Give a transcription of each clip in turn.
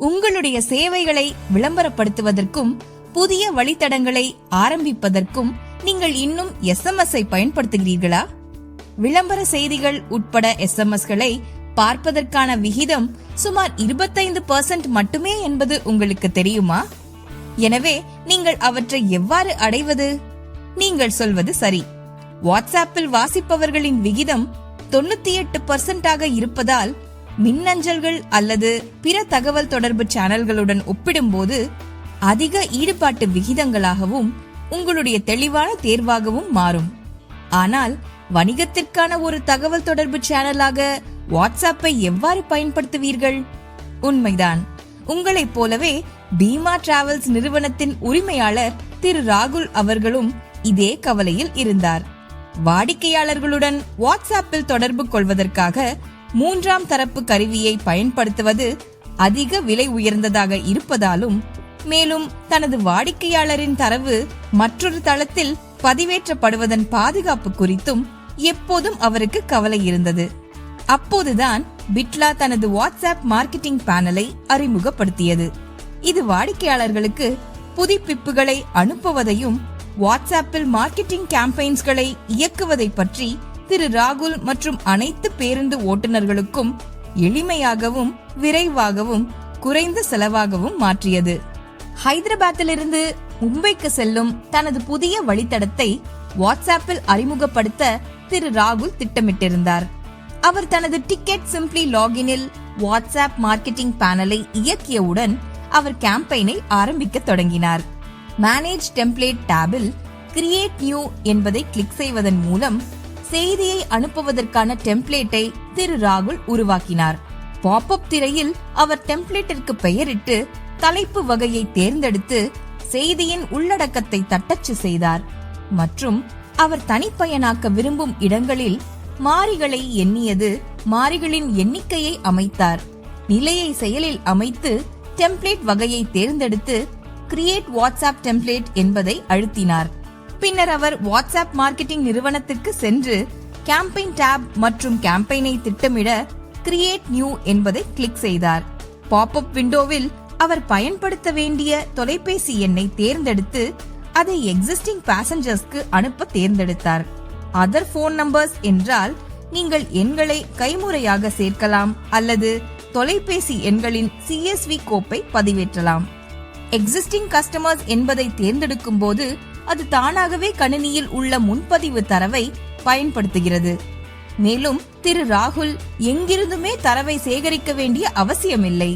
உங்களுடைய சேவைகளை விளம்பரப்படுத்துவதற்கும் புதிய வழித்தடங்களை ஆரம்பிப்பதற்கும் நீங்கள் இன்னும் எஸ்எம்எஸ் ஐ பயன்படுத்துகிறீர்களா? விளம்பர செய்திகள் உட்பட எஸ்எம்எஸ்களை பார்ப்பதற்கான விகிதம் சுமார் 25% மட்டுமே என்பது உங்களுக்கு தெரியுமா? எனவே நீங்கள் அவற்றை எவ்வாறு அடைவது? நீங்கள் சொல்வது சரி. வாட்ஸ்ஆப்பில் வாசிப்பவர்களின் விகிதம் தொண்ணூத்தி எட்டு பர்சன்டாக இருப்பதால் மின்னஞ்சல்கள் அல்லது பிற தகவல் தொடர்பு சேனல்களுடன் ஒப்பிடும்போது அதிக ஈடுபாட்டு விகிதங்களாகவும் உங்களுடைய தெளிவான தேர்வாகவும் மாறும். ஆனால் வணிகத்திற்கான ஒரு தகவல் தொடர்பு சேனலாக வாட்ஸ்அப்பை எவ்வாறு பயன்படுத்துவீர்கள்? உண்மைதான். உங்களைப் போலவே பீமா டிராவல்ஸ் நிறுவனத்தின் உரிமையாளர் திரு ராகுல் அவர்களும் இதே கவலையில் இருந்தார். வாடிக்கையாளர்களுடன் வாட்ஸ்அப்பில் தொடர்பு கொள்வதற்காக மூன்றாம் தரப்பு கருவியை பயன்படுத்துவது அதிக விலை உயர்ந்ததாக இருப்பதாலும் மேலும் தனது வாடிக்கையாளரின் தரவு மற்றொரு தளத்தில் பதிவேற்றப்படுவதன் பாதுகாப்பு குறித்தும் எப்போதும் அவருக்கு கவலை இருந்தது. அப்போதுதான் பிட்லா தனது வாட்ஸ்அப் மார்க்கெட்டிங் பேனலை அறிமுகப்படுத்தியது. இது வாடிக்கையாளர்களுக்கு புதுப்பிப்புகளை அனுப்புவதையும் வாட்ஸ்அப்பில் மார்க்கெட்டிங் கேம்பெயின்ஸ்களை இயக்குவதை பற்றி திரு ராகுல் மற்றும் அனைத்து பேருந்து ஓட்டுநர்களுக்கும் எளிமையாகவும் விரைவாகவும் குறைந்த செலவாகவும் மாற்றியது. ஹைதராபாத்திலிருந்து மும்பைக்கு செல்லும் தனது புதிய வழித்தடத்தை வாட்ஸ்ஆப்பில் அறிமுகப்படுத்த திரு ராகுல் திட்டமிட்டிருந்தார். அவர் தனது டிக்கெட் சிம்ப்ளி லாகினில் வாட்ஸ்ஆப் மார்க்கெட்டிங் பேனலை இயக்கியவுடன் அவர் கேம்பெயினை ஆரம்பிக்க தொடங்கினார். மேனேஜ் டெம்ப்ளேட் டேபில் கிரியேட் நியூ என்பதை கிளிக் செய்வதன் மூலம் செய்தியை அனுப்புவதற்கான டெம்ப்ளேட்டை திரு ராகுல் உருவாக்கினார். பாப்அப் திரையில் அவர் டெம்ப்ளேட்டிற்கு பெயரிட்டு தலைப்பு வகையை தேர்ந்தெடுத்து செய்தியின் உள்ளடக்கத்தை தட்டச்சு செய்தார். மற்றும் அவர் தனிப்பயனாக்க விரும்பும் இடங்களில் மாறிகளை எண்ணியது மாறிகளின் எண்ணிக்கையை அமைத்தார். நிலையை செயலில் அமைத்து டெம்ப்ளேட் வகையை தேர்ந்தெடுத்து கிரியேட் வாட்ஸ்அப் டெம்ப்ளேட் என்பதை அழுத்தினார். பின்னர் அவர் வாட்ஸ்அப் மார்க்கெட்டிங் நிறுவனத்திற்கு சென்று கேம்பெயின் டேப் மற்றும் கேம்பெயினை திட்டமிட கிரியேட் நியூ என்பதை கிளிக் செய்தார். பாப்அப் விண்டோவில் அவர் பயன்படுத்த வேண்டிய தொலைபேசி எண்ணை தேர்ந்தெடுத்து அதை எக்ஸிஸ்டிங் பேசஞ்சர்ஸ்க்கு அனுப்ப தேர்ந்தெடுத்தார். அதர் போன் நம்பர்ஸ் என்றால் நீங்கள் எண்களை கைமுறையாக சேர்க்கலாம் அல்லது தொலைபேசி எண்களின் சிஎஸ்வி கோப்பை பதிவேற்றலாம். எக்ஸிஸ்டிங் கஸ்டமர்ஸ் என்பதை தேர்ந்தெடுக்கும் போது அது தானாகவே கணினியில் உள்ள முன்பதிவு தரவை பயன்படுத்துகிறது. மேலும் திரு ராகுல் எங்கிருந்துமே தரவை சேகரிக்க வேண்டிய அவசியமில்லை.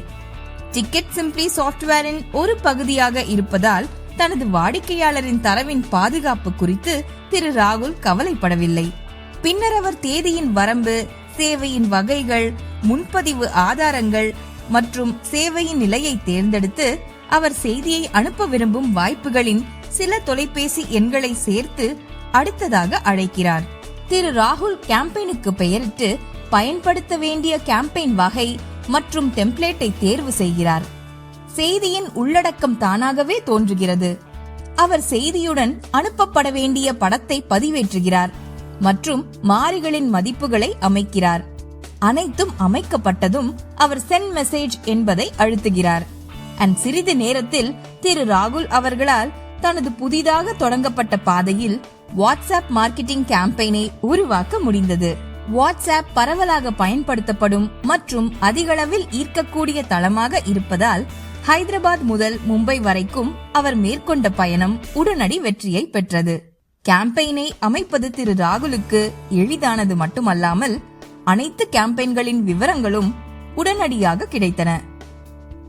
டிக்கெட் சிம்ப்ளி சாஃப்ட்வேரின் ஒரு பகுதியாக இருப்பதால் தனது வாடிக்கையாளரின் தரவின் பாதுகாப்பு குறித்து திரு ராகுல் கவலைப்படவில்லை. பின்னர் அவர் தேதியின் வரம்பு சேவையின் வகைகள் முன்பதிவு ஆதாரங்கள் மற்றும் சேவையின் நிலையை தேர்ந்தெடுத்து அவர் செய்தியை அனுப்ப விரும்பும் வாய்ப்புகளின் சில தொலைபேசி எண்களை சேர்த்து அடுத்ததாக அழைக்கிறார். திரு ராகுல் கேம்பெயினுக்கு பெயரிட்டு பயன்படுத்த வேண்டிய கேம்பெயின் வகை மற்றும் டெம்ப்ளேட்டை தேர்வு செய்கிறார். செய்தியின் உள்ளடக்கம் தானாகவே தோன்றுகிறது. அவர் செய்தியுடன் அனுப்பப்பட வேண்டிய படத்தை பதிவேற்றுகிறார் மற்றும் மாறிகளின் மதிப்புகளை அமைக்கிறார். அனைத்தும் அமைக்கப்பட்டதும் அவர் சென்ட் மெசேஜ் என்பதை அழுத்துகிறார். அண்ட் சிறிது நேரத்தில் திரு ராகுல் அவர்களால் தனது புதிதாக தொடங்கப்பட்ட பாதையில் வாட்ஸ்அப் மார்க்கெட்டிங் கேம்பெயினை உருவாக்க முடிந்தது. வாட்ஸ்அப் பரவலாக பயன்படுத்தப்படும் மற்றும் அதிகளவில் ஈர்க்கக்கூடிய தளமாக இருப்பதால் ஹைதராபாத் முதல் மும்பை வரைக்கும் அவர் மேற்கொண்ட பயணம் உடனடி வெற்றியை பெற்றது. கேம்பெயினை அமைப்பது திரு ராகுலுக்கு எளிதானது மட்டுமல்லாமல் அனைத்து கேம்பெயின்களின் விவரங்களும் உடனடியாக கிடைத்தன.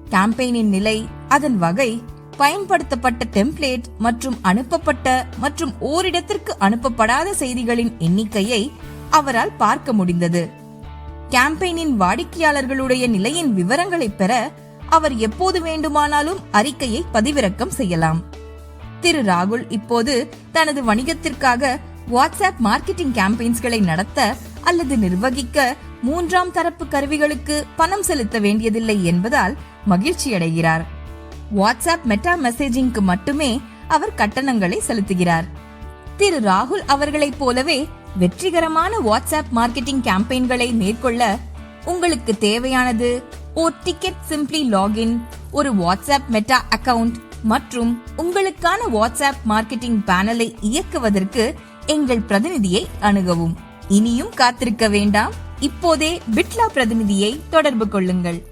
கேம்பெயினின் நிலை அதன் வகை பயன்படுத்தப்பட்ட டெம்ப்ளேட் மற்றும் அனுப்பப்பட்ட மற்றும் ஓரிடத்திற்கு அனுப்பப்படாத செய்திகளின் எண்ணிக்கையை அவரால் பார்க்க முடிந்தது. கேம்பெயினின் வாடிக்கையாளர்களுடைய நிலையின் விவரங்களை பெற அவர் எப்போது வேண்டுமானாலும் அறிக்கையை பதிவிறக்கம் செய்யலாம். திரு ராகுல் இப்போது தனது வணிகத்திற்காக வாட்ஸ்அப் மார்க்கெட்டிங் கேம்பெயின்ஸ்களை நடத்த அல்லது நிர்வகிக்க மூன்றாம் தரப்பு கருவிகளுக்கு பணம் செலுத்த வேண்டியதில்லை என்பதால் மகிழ்ச்சியடைகிறார். வாட்ஸ்அப் மெட்டா மெசேஜிங்க்கு மட்டுமே அவர் கட்டணங்களை செலுத்துகிறார். திரு ராகுல் அவர்களைப் போலவே வெற்றிகரமான வாட்ஸ்அப் மார்க்கெட்டிங் கேம்பெயின்களை மேற்கொள்ள உங்களுக்கு தேவையானது ஓர் டிக்கெட் சிம்பிளி லாகின் ஒரு வாட்ஸ்அப் மெட்டா அக்கவுண்ட் மற்றும் உங்களுக்கான வாட்ஸ்அப் மார்க்கெட்டிங் பேனலை இயக்குவதற்கு எங்கள் பிரதிநிதியை அணுகவும். இனியும் காத்திருக்க வேண்டாம். இப்போதே பிட்லா பிரதிநிதியை தொடர்பு கொள்ளுங்கள்.